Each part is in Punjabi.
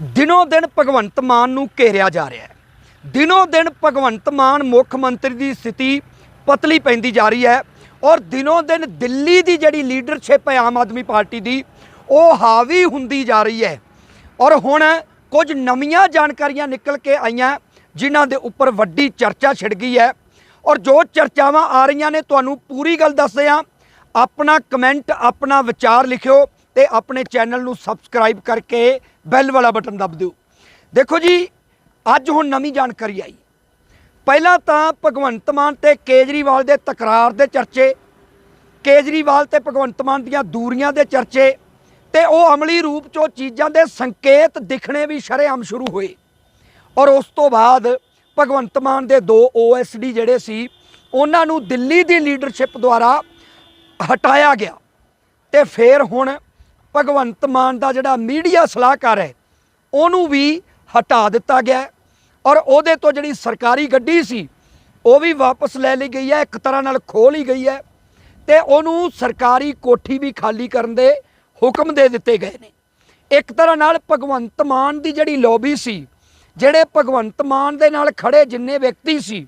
ਦਿਨੋ ਦਿਨ ਭਗਵੰਤ ਮਾਨ ਨੂੰ ਘੇਰਿਆ ਜਾ ਰਿਹਾ ਹੈ। ਦਿਨੋ ਦਿਨ ਭਗਵੰਤ ਮਾਨ ਮੁੱਖ ਮੰਤਰੀ ਦੀ ਸਥਿਤੀ ਪਤਲੀ ਪੈਂਦੀ ਜਾ ਰਹੀ ਹੈ ਔਰ ਦਿਨੋ ਦਿਨ ਦਿੱਲੀ ਦੀ ਜਿਹੜੀ ਲੀਡਰਸ਼ਿਪ ਹੈ ਆਮ ਆਦਮੀ ਪਾਰਟੀ ਦੀ, ਉਹ ਹਾਵੀ ਹੁੰਦੀ ਜਾ ਰਹੀ ਹੈ। ਔਰ ਹੁਣ ਕੁਝ ਨਵੀਆਂ ਜਾਣਕਾਰੀਆਂ ਨਿਕਲ ਕੇ ਆਈਆਂ, ਜਿਨ੍ਹਾਂ ਦੇ ਉੱਪਰ ਵੱਡੀ ਚਰਚਾ ਛਿੜ ਗਈ ਹੈ। ਔਰ ਜੋ ਚਰਚਾਵਾਂ ਆ ਰਹੀਆਂ ਨੇ, ਤੁਹਾਨੂੰ ਪੂਰੀ ਗੱਲ ਦੱਸਦੇ ਹਾਂ। ਆਪਣਾ ਕਮੈਂਟ ਆਪਣਾ ਵਿਚਾਰ ਲਿਖਿਓ ਤੇ ਆਪਣੇ ਚੈਨਲ ਨੂੰ ਸਬਸਕ੍ਰਾਈਬ ਕਰਕੇ ਬੈਲ ਵਾਲਾ ਬਟਨ ਦੱਬ ਦਿਓ। ਦੇਖੋ ਜੀ, ਅੱਜ ਹੁਣ ਨਵੀਂ ਜਾਣਕਾਰੀ ਆਈ। ਪਹਿਲਾਂ ਤਾਂ ਭਗਵੰਤ ਮਾਨ ਤੇ ਕੇਜਰੀਵਾਲ ਦੇ ਤਕਰਾਰ ਦੇ ਚਰਚੇ, ਕੇਜਰੀਵਾਲ ਤੇ ਭਗਵੰਤ ਮਾਨ ਦੀਆਂ ਦੂਰੀਆਂ ਦੇ ਚਰਚੇ ਤੇ ਉਹ ਅਮਲੀ ਰੂਪ ਚੋਂ ਚੀਜ਼ਾਂ ਦੇ ਸੰਕੇਤ ਦਿਖਣੇ ਵੀ ਸ਼ਰੇਆਮ ਸ਼ੁਰੂ ਹੋਏ। ਔਰ ਉਸ ਤੋਂ ਬਾਅਦ ਭਗਵੰਤ ਮਾਨ ਦੇ ਦੋ ਓਐਸਡੀ ਜਿਹੜੇ ਸੀ, ਉਹਨਾਂ ਨੂੰ ਦਿੱਲੀ ਦੀ ਲੀਡਰਸ਼ਿਪ ਦੁਆਰਾ ਹਟਾਇਆ ਗਿਆ। ਤੇ ਫਿਰ ਹੁਣ ਭਗਵੰਤ ਮਾਨ ਦਾ ਜਿਹੜਾ ਮੀਡੀਆ ਸਲਾਹਕਾਰ ਹੈ, ਉਹਨੂੰ ਵੀ ਹਟਾ ਦਿੱਤਾ ਗਿਆ ਔਰ ਉਹਦੇ ਤੋਂ ਜਿਹੜੀ ਸਰਕਾਰੀ ਗੱਡੀ ਸੀ, ਉਹ ਵੀ ਵਾਪਸ ਲੈ ਲਈ ਗਈ ਹੈ, ਇੱਕ ਤਰ੍ਹਾਂ ਨਾਲ ਖੋਹ ਲਈ ਗਈ ਹੈ ਤੇ ਉਹਨੂੰ ਸਰਕਾਰੀ ਕੋਠੀ ਵੀ ਖਾਲੀ ਕਰਨ ਦੇ ਹੁਕਮ ਦੇ ਦਿੱਤੇ ਗਏ ਨੇ। ਇੱਕ ਤਰ੍ਹਾਂ ਨਾਲ ਭਗਵੰਤ ਮਾਨ ਦੀ ਜਿਹੜੀ ਲੌਬੀ ਸੀ, ਜਿਹੜੇ ਭਗਵੰਤ ਮਾਨ ਦੇ ਨਾਲ ਖੜੇ ਜਿੰਨੇ ਵਿਅਕਤੀ ਸੀ,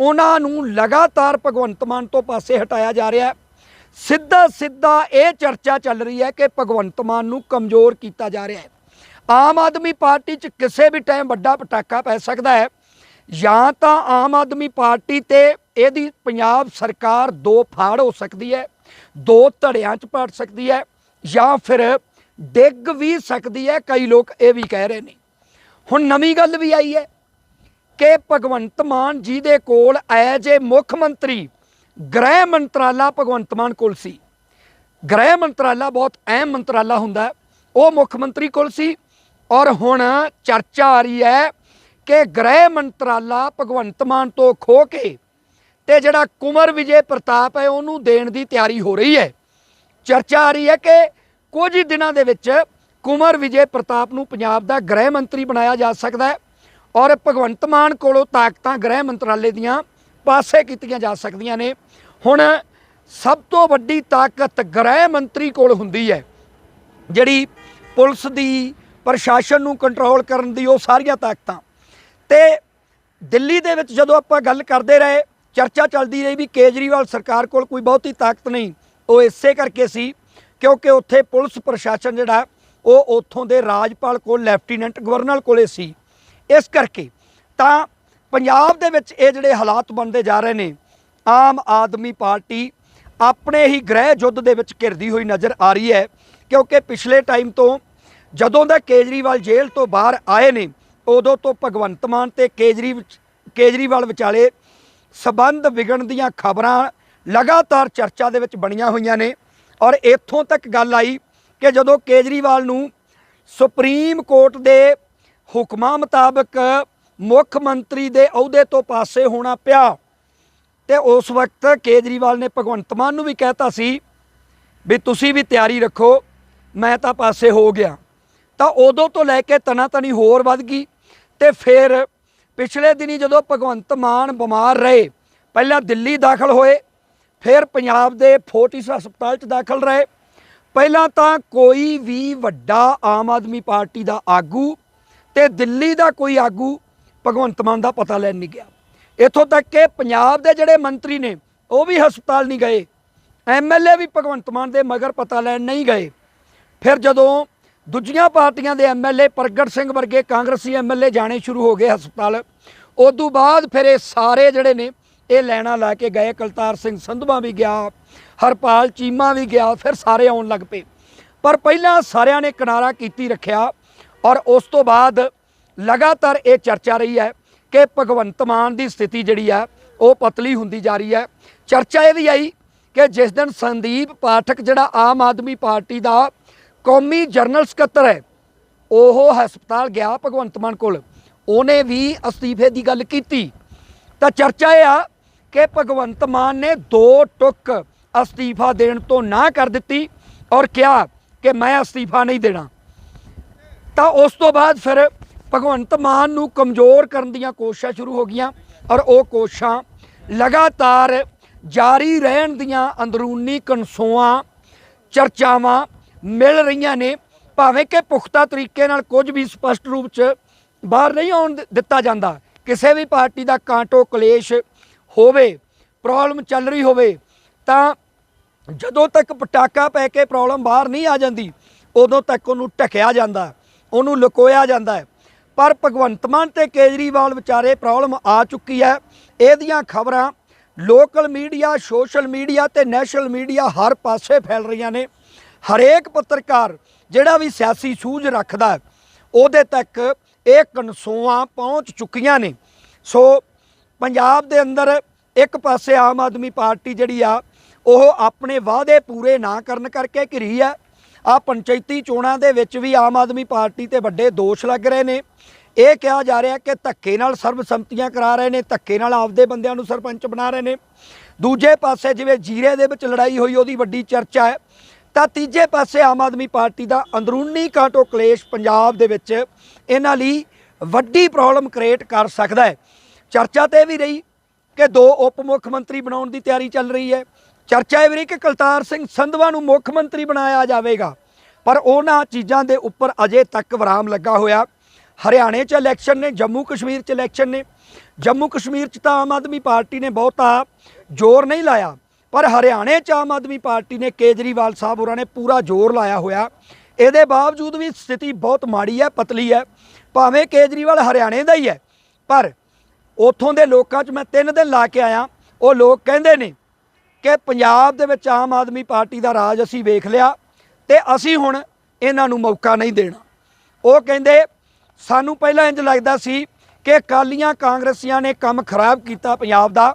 ਉਹਨਾਂ ਨੂੰ ਲਗਾਤਾਰ ਭਗਵੰਤ ਮਾਨ ਤੋਂ ਪਾਸੇ ਹਟਾਇਆ ਜਾ ਰਿਹਾ ਹੈ। ਸਿੱਧਾ ਸਿੱਧਾ ਇਹ ਚਰਚਾ ਚੱਲ ਰਹੀ ਹੈ ਕਿ ਭਗਵੰਤ ਮਾਨ ਨੂੰ ਕਮਜ਼ੋਰ ਕੀਤਾ ਜਾ ਰਿਹਾ ਹੈ। ਆਮ ਆਦਮੀ ਪਾਰਟੀ 'ਚ ਕਿਸੇ ਵੀ ਟਾਈਮ ਵੱਡਾ ਪਟਾਕਾ ਪੈ ਸਕਦਾ ਹੈ। ਜਾਂ ਤਾਂ ਆਮ ਆਦਮੀ ਪਾਰਟੀ ਤੇ ਇਹਦੀ ਪੰਜਾਬ ਸਰਕਾਰ ਦੋ ਫਾੜ ਹੋ ਸਕਦੀ ਹੈ, ਦੋ ਧੜਿਆਂ 'ਚ ਪੜ ਸਕਦੀ ਹੈ, ਜਾਂ ਫਿਰ ਡਿੱਗ ਵੀ ਸਕਦੀ ਹੈ, ਕਈ ਲੋਕ ਇਹ ਵੀ ਕਹਿ ਰਹੇ ਨੇ। ਹੁਣ ਨਵੀਂ ਗੱਲ ਵੀ ਆਈ ਹੈ ਕਿ ਭਗਵੰਤ ਮਾਨ ਜੀ ਦੇ ਕੋਲ ਐਜ ਏ ਮੁੱਖ ਮੰਤਰੀ ਗ੍ਰਹਿ ਮੰਤਰਾਲਾ ਭਗਵੰਤ ਮਾਨ ਕੋਲ ਸੀ। ਗ੍ਰਹਿ ਮੰਤਰਾਲਾ ਬਹੁਤ ਅਹਿਮ ਮੰਤਰਾਲਾ ਹੁੰਦਾ ਉਹ ਮੁੱਖ ਮੰਤਰੀ ਕੋਲ ਸੀ ਔਰ ਹੁਣ ਚਰਚਾ ਆ ਰਹੀ ਹੈ ਕਿ ਗ੍ਰਹਿ ਮੰਤਰਾਲਾ ਭਗਵੰਤ ਮਾਨ ਤੋਂ ਖੋ ਕੇ ਤੇ ਜਿਹੜਾ ਕੁਮਰ ਵਿਜੇ ਪ੍ਰਤਾਪ ਹੈ, ਉਹਨੂੰ ਦੇਣ ਦੀ ਤਿਆਰੀ ਹੋ ਰਹੀ ਹੈ। ਚਰਚਾ ਆ ਰਹੀ ਹੈ ਕਿ ਕੁਝ ਹੀ ਦਿਨਾਂ ਦੇ ਵਿੱਚ ਕੁਮਰ ਵਿਜੇ ਪ੍ਰਤਾਪ ਨੂੰ ਪੰਜਾਬ ਦਾ ਗ੍ਰਹਿ ਮੰਤਰੀ ਬਣਾਇਆ ਜਾ ਸਕਦਾ ਹੈ। ਔਰ ਭਗਵੰਤ ਮਾਨ ਕੋਲੋਂ ਤਾਕਤਾਂ ਗ੍ਰਹਿ ਮੰਤਰਾਲੇ ਦੀਆਂ ਪਾਸੇ ਕੀਤੀਆਂ ਜਾ ਸਕਦੀਆਂ ਨੇ। ਹੁਣ ਸਭ ਤੋਂ ਵੱਡੀ ਤਾਕਤ ਗ੍ਰਹਿ ਮੰਤਰੀ ਕੋਲ ਹੁੰਦੀ ਹੈ। ਜਿਹੜੀ ਪੁਲਿਸ ਦੀ, ਪ੍ਰਸ਼ਾਸਨ ਨੂੰ ਕੰਟਰੋਲ ਕਰਨ ਦੀ ਉਹ ਸਾਰੀਆਂ ਤਾਕਤਾਂ। ਤੇ ਦਿੱਲੀ ਦੇ ਵਿੱਚ ਜਦੋਂ ਆਪਾਂ ਗੱਲ ਕਰਦੇ ਰਹੇ, ਚਰਚਾ ਚੱਲਦੀ ਰਹੀ ਵੀ ਕੇਜਰੀਵਾਲ ਸਰਕਾਰ ਕੋਲ ਕੋਈ ਬਹੁਤੀ ਤਾਕਤ ਨਹੀਂ। ਉਹ ਇਸੇ ਕਰਕੇ ਸੀ, ਕਿਉਂਕਿ ਉੱਥੇ ਪੁਲਿਸ ਪ੍ਰਸ਼ਾਸਨ ਜਿਹੜਾ, ਉਹ ਉੱਥੋਂ ਦੇ ਰਾਜਪਾਲ ਕੋਲ, ਲੈਫਟੀਨੈਂਟ ਗਵਰਨਰ ਕੋਲੇ ਸੀ। ਇਸ ਕਰਕੇ ਤਾਂ ਪੰਜਾਬ ਦੇ ਵਿੱਚ ਇਹ ਜਿਹੜੇ ਹਾਲਾਤ ਬਣਦੇ ਜਾ ਰਹੇ ਨੇ, ਆਮ ਆਦਮੀ ਪਾਰਟੀ ਆਪਣੇ ਹੀ ਗ੍ਰਹਿ ਯੁੱਧ ਦੇ ਵਿੱਚ ਘਿਰਦੀ ਹੋਈ ਨਜ਼ਰ ਆ ਰਹੀ ਹੈ, ਕਿਉਂਕਿ ਪਿਛਲੇ ਟਾਈਮ ਤੋਂ ਜਦੋਂ ਦਾ ਕੇਜਰੀਵਾਲ ਜੇਲ੍ਹ ਤੋਂ ਬਾਹਰ ਆਏ ਨੇ, ਉਦੋਂ ਤੋਂ ਭਗਵੰਤ ਮਾਨ ਤੇ ਕੇਜਰੀ ਕੇਜਰੀਵਾਲ ਵਿਚਾਲੇ ਸਬੰਧ ਵਿਗੜਨ ਦੀਆਂ ਖਬਰਾਂ ਲਗਾਤਾਰ ਚਰਚਾ ਦੇ ਵਿੱਚ ਬਣੀਆਂ ਹੋਈਆਂ ਨੇ। ਔਰ ਇੱਥੋਂ ਤੱਕ ਗੱਲ ਆਈ ਕਿ ਜਦੋਂ ਕੇਜਰੀਵਾਲ ਨੂੰ ਸੁਪਰੀਮ ਕੋਰਟ ਦੇ ਹੁਕਮਾਂ ਮੁਤਾਬਕ ਮੁੱਖ ਮੰਤਰੀ ਦੇ ਅਹੁਦੇ ਤੋਂ ਪਾਸੇ ਹੋਣਾ ਪਿਆ। ਤੇ ਉਸ ਵਕਤ ਕੇਜਰੀਵਾਲ ਨੇ ਭਗਵੰਤ ਮਾਨ ਨੂੰ ਵੀ ਕਹਿਤਾ ਸੀ ਵੀ ਤੁਸੀਂ ਵੀ ਤਿਆਰੀ ਰੱਖੋ, ਮੈਂ ਤਾਂ ਪਾਸੇ ਹੋ ਗਿਆ। ਤਾਂ ਉਦੋਂ ਤੋਂ ਲੈ ਕੇ ਤਨਾਤਨੀ ਹੋਰ ਵੱਧ ਗਈ ਤੇ ਫਿਰ ਪਿਛਲੇ ਦਿਨੀ ਜਦੋਂ ਭਗਵੰਤ ਮਾਨ ਬਿਮਾਰ ਰਹੇ, ਪਹਿਲਾਂ ਦਿੱਲੀ ਦਾਖਲ ਹੋਏ, ਫਿਰ ਪੰਜਾਬ ਦੇ ਫੋਰਟਿਸ ਹਸਪਤਾਲ 'ਚ ਦਾਖਲ ਰਹੇ। ਪਹਿਲਾਂ ਤਾਂ ਕੋਈ ਵੀ ਵੱਡਾ ਆਮ ਆਦਮੀ ਪਾਰਟੀ ਦਾ ਆਗੂ ਤੇ ਦਿੱਲੀ ਦਾ ਕੋਈ ਆਗੂ ਭਗਵੰਤ ਮਾਨ ਦਾ ਪਤਾ ਲੈਣ ਨਹੀਂ ਗਿਆ। ਇੱਥੋਂ ਤੱਕ ਕਿ ਪੰਜਾਬ ਦੇ ਜਿਹੜੇ ਮੰਤਰੀ ਨੇ, ਉਹ ਵੀ ਹਸਪਤਾਲ ਨਹੀਂ ਗਏ। ਐਮਐਲਏ ਵੀ ਭਗਵੰਤ ਮਾਨ ਦੇ ਮਗਰ ਪਤਾ ਲੈਣ ਨਹੀਂ ਗਏ। ਫਿਰ ਜਦੋਂ ਦੂਜੀਆਂ ਪਾਰਟੀਆਂ ਦੇ ਐਮਐਲਏ ਪ੍ਰਗਟ ਸਿੰਘ ਵਰਗੇ ਕਾਂਗਰਸੀ ਐਮਐਲਏ ਜਾਣੇ ਸ਼ੁਰੂ ਹੋ ਗਏ ਹਸਪਤਾਲ, ਉਦੋਂ ਬਾਅਦ ਫਿਰ ਇਹ ਸਾਰੇ ਜਿਹੜੇ ਨੇ, ਇਹ ਲੈਣਾ ਲਾ ਕੇ ਗਏ। ਕਲਤਾਰ ਸਿੰਘ ਸੰਧਵਾ ਵੀ ਗਿਆ, ਹਰਪਾਲ ਚੀਮਾ ਵੀ ਗਿਆ, ਫਿਰ ਸਾਰੇ ਆਉਣ ਲੱਗ ਪਏ। ਪਰ ਪਹਿਲਾਂ ਸਾਰਿਆਂ ਨੇ ਕਿਨਾਰਾ ਕੀਤੀ ਰੱਖਿਆ ਔਰ ਉਸ ਤੋਂ ਬਾਅਦ ਲਗਾਤਾਰ ਇਹ ਚਰਚਾ ਰਹੀ ਹੈ ਕਿ ਭਗਵੰਤ ਮਾਨ ਦੀ ਸਥਿਤੀ ਜਿਹੜੀ ਆ ਉਹ ਪਤਲੀ ਹੁੰਦੀ ਜਾ ਰਹੀ ਹੈ। ਚਰਚਾ ਇਹ ਵੀ ਆਈ ਕਿ ਜਿਸ ਦਿਨ ਸੰਦੀਪ ਪਾਠਕ ਜਿਹੜਾ ਆਮ ਆਦਮੀ ਪਾਰਟੀ ਦਾ ਕੌਮੀ ਜਨਰਲ ਸਕੱਤਰ ਹੈ, ਉਹ ਹਸਪਤਾਲ ਗਿਆ ਭਗਵੰਤ ਮਾਨ ਕੋਲ। ਉਹਨੇ ਵੀ ਅਸਤੀਫੇ ਦੀ ਗੱਲ ਕੀਤੀ। ਤਾਂ ਚਰਚਾ ਇਹ ਆ ਕਿ ਭਗਵੰਤ ਮਾਨ ਨੇ ਦੋ ਟੁਕ ਅਸਤੀਫਾ ਦੇਣ ਤੋਂ ਨਾ ਕਰ ਦਿੱਤੀ ਔਰ ਕਿਹਾ ਕਿ ਮੈਂ ਅਸਤੀਫਾ ਨਹੀਂ ਦੇਣਾ। ਤਾਂ ਉਸ ਤੋਂ ਬਾਅਦ ਫਿਰ ਭਗਵੰਤ ਮਾਨ ਨੂੰ ਕਮਜ਼ੋਰ ਕਰਨ ਦੀਆਂ ਕੋਸ਼ਿਸ਼ਾਂ ਸ਼ੁਰੂ ਹੋ ਗਈਆਂ ਔਰ ਉਹ ਕੋਸ਼ਿਸ਼ਾਂ ਲਗਾਤਾਰ ਜਾਰੀ ਰਹਿਣ ਦੀਆਂ ਅੰਦਰੂਨੀ ਕਨਸੋਆਂ, ਚਰਚਾਵਾਂ ਮਿਲ ਰਹੀਆਂ ਨੇ। ਭਾਵੇਂ ਕਿ ਪੁਖਤਾ ਤਰੀਕੇ ਨਾਲ ਕੁਝ ਵੀ ਸਪਸ਼ਟ ਰੂਪ 'ਚ ਬਾਹਰ ਨਹੀਂ ਆਉਣ ਦਿੱਤਾ ਜਾਂਦਾ। ਕਿਸੇ ਵੀ ਪਾਰਟੀ ਦਾ ਕਾਂਟੋ ਕਲੇਸ਼ ਹੋਵੇ, ਪ੍ਰੋਬਲਮ ਚੱਲ ਰਹੀ ਹੋਵੇ, ਤਾਂ ਜਦੋਂ ਤੱਕ ਪਟਾਕਾ ਪੈ ਕੇ ਪ੍ਰੋਬਲਮ ਬਾਹਰ ਨਹੀਂ ਆ ਜਾਂਦੀ, ਉਦੋਂ ਤੱਕ ਉਹਨੂੰ ਢਕਿਆ ਜਾਂਦਾ, ਉਹਨੂੰ ਲੁਕੋਇਆ ਜਾਂਦਾ ਪਰ ਭਗਵੰਤ ਮਾਨ ਤੇ ਕੇਜਰੀਵਾਲ ਵਿਚਾਰੇ ਪ੍ਰੋਬਲਮ ਆ ਚੁੱਕੀ ਹੈ। ਇਹਦੀਆਂ ਖਬਰਾਂ ਲੋਕਲ ਮੀਡੀਆ, ਸੋਸ਼ਲ ਮੀਡੀਆ ਤੇ ਨੈਸ਼ਨਲ ਮੀਡੀਆ ਹਰ ਪਾਸੇ ਫੈਲ ਰਹੀਆਂ ਨੇ। ਹਰੇਕ ਪੱਤਰਕਾਰ ਜਿਹੜਾ ਵੀ ਸਿਆਸੀ ਸੂਝ ਰੱਖਦਾ ਉਹਦੇ ਤੱਕ ਇਹ ਕਨਸੋਆਂ ਪਹੁੰਚ ਚੁੱਕੀਆਂ ਨੇ। ਸੋ ਪੰਜਾਬ ਦੇ ਅੰਦਰ ਇੱਕ ਪਾਸੇ ਆਮ ਆਦਮੀ ਪਾਰਟੀ ਜਿਹੜੀ ਆ, ਉਹ ਆਪਣੇ ਵਾਅਦੇ ਪੂਰੇ ਨਾ ਕਰਨ ਕਰਕੇ ਘਿਰੀ ਆ ਆ ਪੰਚਾਇਤੀ ਚੋਣਾਂ ਦੇ ਵਿੱਚ ਵੀ ਆਮ ਆਦਮੀ ਪਾਰਟੀ ਤੇ ਵੱਡੇ ਦੋਸ਼ ਲੱਗ ਰਹੇ ਨੇ। ਇਹ ਕਿਹਾ ਜਾ ਰਿਹਾ ਕਿ ਧੱਕੇ ਨਾਲ ਸਰਬਸੰਮਤੀਆਂ ਕਰਾ ਰਹੇ ਨੇ, ਧੱਕੇ ਨਾਲ ਆਪਦੇ ਬੰਦਿਆਂ ਨੂੰ ਸਰਪੰਚ ਬਣਾ ਰਹੇ ਨੇ। ਦੂਜੇ ਪਾਸੇ ਜਿਵੇਂ ਜੀਰੇ ਦੇ ਵਿੱਚ ਲੜਾਈ ਹੋਈ, ਉਹਦੀ ਵੱਡੀ ਚਰਚਾ ਹੈ। ਤਾਂ ਤੀਜੇ ਪਾਸੇ ਆਮ ਆਦਮੀ ਪਾਰਟੀ ਦਾ ਅੰਦਰੂਨੀ ਕਾਟੋ ਕਲੇਸ਼ ਪੰਜਾਬ ਦੇ ਵਿੱਚ ਇਹਨਾਂ ਲਈ ਵੱਡੀ ਪ੍ਰੋਬਲਮ ਕ੍ਰੀਏਟ ਕਰ ਸਕਦਾ ਹੈ। ਚਰਚਾ ਤੇ ਇਹ ਵੀ ਰਹੀ ਕਿ ਦੋ ਉਪ ਮੁੱਖ ਮੰਤਰੀ ਬਣਾਉਣ ਦੀ ਤਿਆਰੀ ਚੱਲ ਰਹੀ ਹੈ। ਚਰਚਾ ਇਹ ਵੀ ਰਹੀ ਕਿ ਕਲਤਾਰ ਸਿੰਘ ਸੰਧਵਾ ਨੂੰ ਮੁੱਖ ਮੰਤਰੀ ਬਣਾਇਆ ਜਾਵੇਗਾ, ਪਰ ਉਹਨਾਂ ਚੀਜ਼ਾਂ ਦੇ ਉੱਪਰ ਅਜੇ ਤੱਕ ਵਿਰਾਮ ਲੱਗਾ ਹੋਇਆ। ਹਰਿਆਣੇ 'ਚ ਇਲੈਕਸ਼ਨ ਨੇ, ਜੰਮੂ ਕਸ਼ਮੀਰ 'ਚ ਇਲੈਕਸ਼ਨ ਨੇ। ਜੰਮੂ ਕਸ਼ਮੀਰ 'ਚ ਤਾਂ ਆਮ ਆਦਮੀ ਪਾਰਟੀ ਨੇ ਬਹੁਤਾ ਜ਼ੋਰ ਨਹੀਂ ਲਾਇਆ, ਪਰ ਹਰਿਆਣੇ 'ਚ ਆਮ ਆਦਮੀ ਪਾਰਟੀ ਨੇ ਕੇਜਰੀਵਾਲ ਸਾਹਿਬ ਹੋਰਾਂ ਨੇ ਪੂਰਾ ਜ਼ੋਰ ਲਾਇਆ ਹੋਇਆ। ਇਹਦੇ ਬਾਵਜੂਦ ਵੀ ਸਥਿਤੀ ਬਹੁਤ ਮਾੜੀ ਹੈ, ਪਤਲੀ ਹੈ। ਭਾਵੇਂ ਕੇਜਰੀਵਾਲ ਹਰਿਆਣੇ ਦਾ ਹੀ ਹੈ, ਪਰ ਉੱਥੋਂ ਦੇ ਲੋਕਾਂ 'ਚ ਮੈਂ ਤਿੰਨ ਦਿਨ ਲਾ ਕੇ ਆਇਆ, ਉਹ ਲੋਕ ਕਹਿੰਦੇ ਨੇ ਕਿ ਪੰਜਾਬ ਦੇ ਵਿੱਚ ਆਮ ਆਦਮੀ ਪਾਰਟੀ ਦਾ ਰਾਜ ਅਸੀਂ ਵੇਖ ਲਿਆ ਤੇ ਅਸੀਂ ਹੁਣ ਇਹਨਾਂ ਨੂੰ ਮੌਕਾ ਨਹੀਂ ਦੇਣਾ। ਉਹ ਕਹਿੰਦੇ, ਸਾਨੂੰ ਪਹਿਲਾਂ ਇੰਜ ਲੱਗਦਾ ਸੀ ਕਿ ਕਾਲੀਆਂ ਕਾਂਗਰਸੀਆਂ ਨੇ ਕੰਮ ਖਰਾਬ ਕੀਤਾ ਪੰਜਾਬ ਦਾ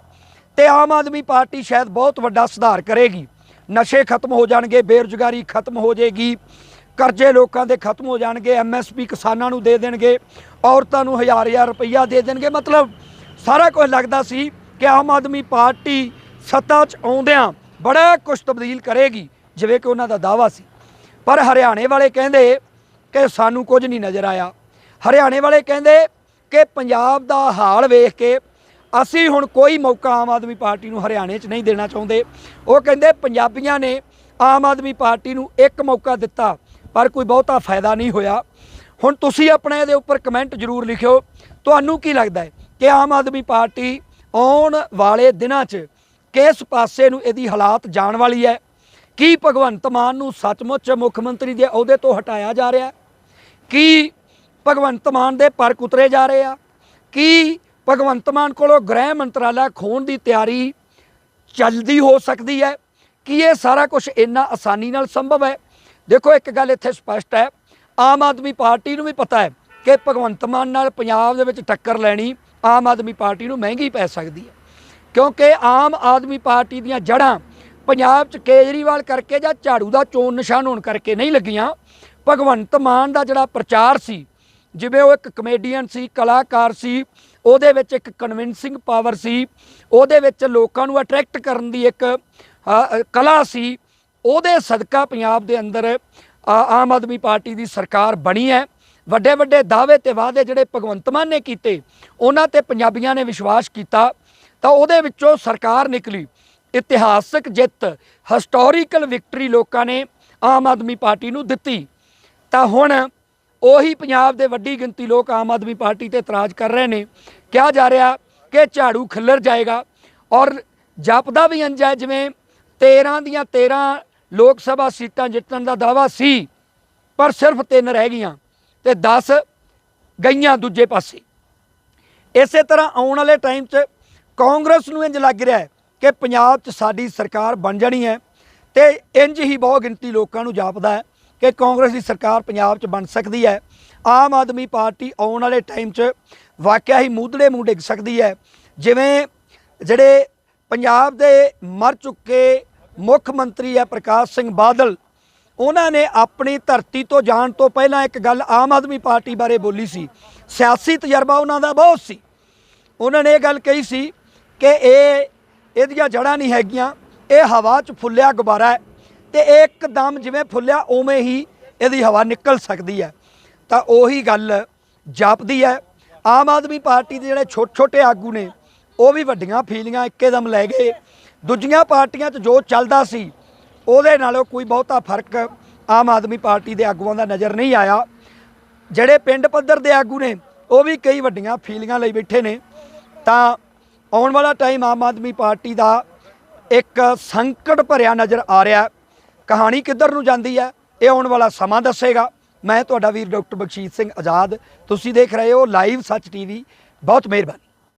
ਤੇ ਆਮ ਆਦਮੀ ਪਾਰਟੀ ਸ਼ਾਇਦ ਬਹੁਤ ਵੱਡਾ ਸੁਧਾਰ ਕਰੇਗੀ। ਨਸ਼ੇ ਖਤਮ ਹੋ ਜਾਣਗੇ, ਬੇਰੁਜ਼ਗਾਰੀ ਖਤਮ ਹੋ ਜਾਏਗੀ, ਕਰਜ਼ੇ ਲੋਕਾਂ ਦੇ ਖਤਮ ਹੋ ਜਾਣਗੇ ਐਮਐਸਪੀ ਕਿਸਾਨਾਂ ਨੂੰ ਦੇ ਦੇਣਗੇ, ਔਰਤਾਂ ਨੂੰ ਹਜ਼ਾਰ ਹਜ਼ਾਰ ਰੁਪਈਆ ਦੇ ਦੇਣਗੇ। ਮਤਲਬ ਸਾਰਾ ਕੁਝ ਲੱਗਦਾ ਸੀ ਕਿ ਆਮ ਆਦਮੀ ਪਾਰਟੀ ਸੱਤਾ 'ਚ ਆਉਂਦਿਆਂ ਬੜਾ ਕੁਝ ਤਬਦੀਲ ਕਰੇਗੀ, ਜਿਵੇਂ ਕਿ ਉਹਨਾਂ ਦਾ ਦਾਵਾ ਸੀ। ਪਰ ਹਰਿਆਣੇ ਵਾਲੇ ਕਹਿੰਦੇ ਕਿ ਸਾਨੂੰ ਕੁਝ ਨਹੀਂ ਨਜ਼ਰ ਆਇਆ। ਹਰਿਆਣੇ ਵਾਲੇ ਕਹਿੰਦੇ ਕਿ ਪੰਜਾਬ ਦਾ ਹਾਲ ਵੇਖ ਕੇ ਅਸੀਂ ਹੁਣ ਕੋਈ ਮੌਕਾ ਆਮ ਆਦਮੀ ਪਾਰਟੀ ਨੂੰ ਹਰਿਆਣੇ 'ਚ ਨਹੀਂ ਦੇਣਾ ਚਾਹੁੰਦੇ। ਉਹ ਕਹਿੰਦੇ ਪੰਜਾਬੀਆਂ ਨੇ ਆਮ ਆਦਮੀ ਪਾਰਟੀ ਨੂੰ ਇੱਕ ਮੌਕਾ ਦਿੱਤਾ, ਪਰ ਕੋਈ ਬਹੁਤਾ ਫਾਇਦਾ ਨਹੀਂ ਹੋਇਆ। ਹੁਣ ਤੁਸੀਂ ਆਪਣੇ ਇਹਦੇ ਉੱਪਰ ਕਮੈਂਟ ਜ਼ਰੂਰ ਲਿਖਿਓ। ਤੁਹਾਨੂੰ ਕੀ ਲੱਗਦਾ ਹੈ ਕਿ ਆਮ ਆਦਮੀ ਪਾਰਟੀ ਆਉਣ ਵਾਲੇ ਦਿਨਾਂ 'ਚ ਕਿਸ ਪਾਸੇ ਨੂੰ ਇਹਦੀ ਹਾਲਾਤ ਜਾਣ ਵਾਲੀ ਹੈ? ਕੀ ਭਗਵੰਤ ਮਾਨ ਨੂੰ ਸੱਚਮੁੱਚ ਮੁੱਖ ਮੰਤਰੀ ਦੇ ਅਹੁਦੇ ਤੋਂ ਹਟਾਇਆ ਜਾ ਰਿਹਾ ਹੈ? ਕੀ ਭਗਵੰਤ ਮਾਨ ਦੇ ਪਰ ਕੁਤਰੇ ਜਾ ਰਹੇ ਆ? ਕੀ ਭਗਵੰਤ ਮਾਨ ਕੋਲੋਂ ਗ੍ਰਹਿ ਮੰਤਰਾਲਾ ਖੋਣ ਦੀ ਤਿਆਰੀ ਚੱਲਦੀ ਹੋ ਸਕਦੀ ਹੈ? ਕੀ ਇਹ ਸਾਰਾ ਕੁਝ ਇੰਨਾ ਆਸਾਨੀ ਨਾਲ ਸੰਭਵ ਹੈ? ਦੇਖੋ, ਇੱਕ ਗੱਲ ਇੱਥੇ ਸਪਸ਼ਟ ਹੈ। ਆਮ ਆਦਮੀ ਪਾਰਟੀ ਨੂੰ ਵੀ ਪਤਾ ਹੈ ਕਿ ਭਗਵੰਤ ਮਾਨ ਨਾਲ ਪੰਜਾਬ ਦੇ ਵਿੱਚ ਟੱਕਰ ਲੈਣੀ ਆਮ ਆਦਮੀ ਪਾਰਟੀ ਨੂੰ ਮਹਿੰਗੀ ਪੈ ਸਕਦੀ ਹੈ। ਕਿਉਂਕਿ ਆਮ ਆਦਮੀ ਪਾਰਟੀ ਦੀਆਂ ਜੜ੍ਹਾਂ ਪੰਜਾਬ 'ਚ ਕੇਜਰੀਵਾਲ ਕਰਕੇ ਜਾਂ ਝਾੜੂ ਦਾ ਚੋਣ ਨਿਸ਼ਾਨ ਹੋਣ ਕਰਕੇ ਨਹੀਂ ਲੱਗੀਆਂ, ਭਗਵੰਤ ਮਾਨ ਦਾ ਜਿਹੜਾ ਪ੍ਰਚਾਰ ਸੀ, ਜਿਵੇਂ ਉਹ ਇੱਕ ਕਮੇਡੀਅਨ ਸੀ, ਕਲਾਕਾਰ ਸੀ, ਉਹਦੇ ਵਿੱਚ ਇੱਕ ਕਨਵਿੰਸਿੰਗ ਪਾਵਰ ਸੀ, ਉਹਦੇ ਵਿੱਚ ਲੋਕਾਂ ਨੂੰ ਅਟਰੈਕਟ ਕਰਨ ਦੀ ਇੱਕ ਕਲਾ ਸੀ, ਉਹਦੇ ਸਦਕਾ ਪੰਜਾਬ ਦੇ ਅੰਦਰ ਆਮ ਆਦਮੀ ਪਾਰਟੀ ਦੀ ਸਰਕਾਰ ਬਣੀ ਹੈ। ਵੱਡੇ ਵੱਡੇ ਦਾਅਵੇ ਤੇ ਵਾਅਦੇ ਜਿਹੜੇ ਭਗਵੰਤ ਮਾਨ ਨੇ ਕੀਤੇ, ਉਹਨਾਂ ਤੇ ਪੰਜਾਬੀਆਂ ਨੇ ਵਿਸ਼ਵਾਸ ਕੀਤਾ ਤਾਂ ਉਹਦੇ ਵਿੱਚੋਂ ਸਰਕਾਰ ਨਿਕਲੀ। ਇਤਿਹਾਸਕ ਜਿੱਤ ਹਿਸਟੋਰੀਕਲ ਵਿਕਟਰੀ ਲੋਕਾਂ ਨੇ ਆਮ ਆਦਮੀ ਪਾਰਟੀ ਨੂੰ ਦਿੱਤੀ। ਤਾਂ ਹੁਣ ਉਹੀ ਪੰਜਾਬ ਦੇ ਵੱਡੀ ਗਿਣਤੀ ਲੋਕ ਆਮ ਆਦਮੀ ਪਾਰਟੀ ਤੇ ਇਤਰਾਜ਼ ਕਰ ਰਹੇ ਨੇ। ਕਿਹਾ ਜਾ ਰਿਹਾ ਕਿ ਝਾੜੂ ਖਿੱਲਰ ਜਾਏਗਾ ਔਰ ਜਪਦਾ ਵੀ ਅੰਜ ਹੈ ਜਿਵੇਂ 13 ਦੀਆਂ 13 ਲੋਕ ਸਭਾ ਸੀਟਾਂ ਜਿੱਤਣ ਦਾ ਦਾਵਾ ਸੀ, ਪਰ ਸਿਰਫ 3 ਰਹਿ ਗਈਆਂ ਤੇ 10 ਗਈਆਂ ਦੂਜੇ ਪਾਸੇ। ਇਸੇ ਤਰ੍ਹਾਂ ਆਉਣ ਵਾਲੇ ਟਾਈਮ 'ਚ ਕਾਂਗਰਸ ਨੂੰ ਇੰਜ ਲੱਗ ਰਿਹਾ ਹੈ ਕਿ ਪੰਜਾਬ 'ਚ ਸਾਡੀ ਸਰਕਾਰ ਬਣ ਜਾਣੀ ਹੈ ਤੇ ਇੰਜ ਹੀ ਬਹੁ ਗਿਣਤੀ ਲੋਕਾਂ ਨੂੰ ਜਾਪਦਾ ਹੈ ਕਿ ਕਾਂਗਰਸ ਦੀ ਸਰਕਾਰ ਪੰਜਾਬ 'ਚ ਬਣ ਸਕਦੀ ਹੈ। ਆਮ ਆਦਮੀ ਪਾਰਟੀ ਆਉਣ ਵਾਲੇ ਟਾਈਮ 'ਚ ਵਾਕਿਆ ਹੀ ਮੂਧੜੇ ਮੂੰਹ ਡਿੱਗ ਸਕਦੀ ਹੈ। ਜਿਵੇਂ ਜਿਹੜੇ ਪੰਜਾਬ ਦੇ ਮਰ ਚੁੱਕੇ ਮੁੱਖ ਮੰਤਰੀ ਹੈ ਪ੍ਰਕਾਸ਼ ਸਿੰਘ ਬਾਦਲ, ਉਹਨਾਂ ਨੇ ਆਪਣੀ ਧਰਤੀ ਤੋਂ ਜਾਣ ਤੋਂ ਪਹਿਲਾਂ ਇੱਕ ਗੱਲ ਆਮ ਆਦਮੀ ਪਾਰਟੀ ਬਾਰੇ ਬੋਲੀ ਸੀ। ਸਿਆਸੀ ਤਜਰਬਾ ਉਹਨਾਂ ਦਾ ਬਹੁਤ ਸੀ। ਉਹਨਾਂ ਨੇ ਇਹ ਗੱਲ ਕਹੀ ਸੀ ਕਿ ਇਹ ਇਹਦੀਆਂ ਜੜ੍ਹਾਂ ਨਹੀਂ ਹੈਗੀਆਂ, ਇਹ ਹਵਾ 'ਚ ਫੁੱਲਿਆ ਗੁਬਾਰਾ ਹੈ ਤੇ ਇਹ ਇੱਕਦਮ ਜਿਵੇਂ ਫੁੱਲਿਆ ਉਵੇਂ ਹੀ ਇਹਦੀ ਹਵਾ ਨਿਕਲ ਸਕਦੀ ਹੈ। ਤਾਂ ਉਹੀ ਗੱਲ ਜਾਪਦੀ ਹੈ। ਆਮ ਆਦਮੀ ਪਾਰਟੀ ਦੇ ਜਿਹੜੇ ਛੋਟੇ ਛੋਟੇ ਆਗੂ ਨੇ, ਉਹ ਵੀ ਵੱਡੀਆਂ ਫੀਲਿੰਗਾਂ ਇੱਕੇਦਮ ਲੈ ਗਏ। ਦੂਜੀਆਂ ਪਾਰਟੀਆਂ 'ਚ ਜੋ ਚੱਲਦਾ ਸੀ, ਉਹਦੇ ਨਾਲੋਂ ਕੋਈ ਬਹੁਤਾ ਫ਼ਰਕ ਆਮ ਆਦਮੀ ਪਾਰਟੀ ਦੇ ਆਗੂਆਂ ਦਾ ਨਜ਼ਰ ਨਹੀਂ ਆਇਆ। ਜਿਹੜੇ ਪਿੰਡ ਪੱਧਰ ਦੇ ਆਗੂ ਨੇ, ਉਹ ਵੀ ਕਈ ਵੱਡੀਆਂ ਫੀਲਿੰਗਾਂ ਲਈ ਬੈਠੇ ਨੇ। ਤਾਂ ਆਉਣ ਵਾਲਾ ਟਾਈਮ ਆਮ ਆਦਮੀ ਪਾਰਟੀ ਦਾ ਇੱਕ ਸੰਕਟ ਭਰਿਆ ਨਜ਼ਰ ਆ ਰਿਹਾ ਕਹਾਣੀ ਕਿੱਧਰ ਨੂੰ ਜਾਂਦੀ ਹੈ, ਇਹ ਆਉਣ ਵਾਲਾ ਸਮਾਂ ਦੱਸੇਗਾ। ਮੈਂ ਤੁਹਾਡਾ ਵੀਰ ਡਾਕਟਰ ਬਖਸ਼ੀਤ ਸਿੰਘ ਆਜ਼ਾਦ। ਤੁਸੀਂ ਦੇਖ ਰਹੇ ਹੋ ਲਾਈਵ ਸੱਚ ਟੀਵੀ। ਬਹੁਤ ਮਿਹਰਬਾਨੀ।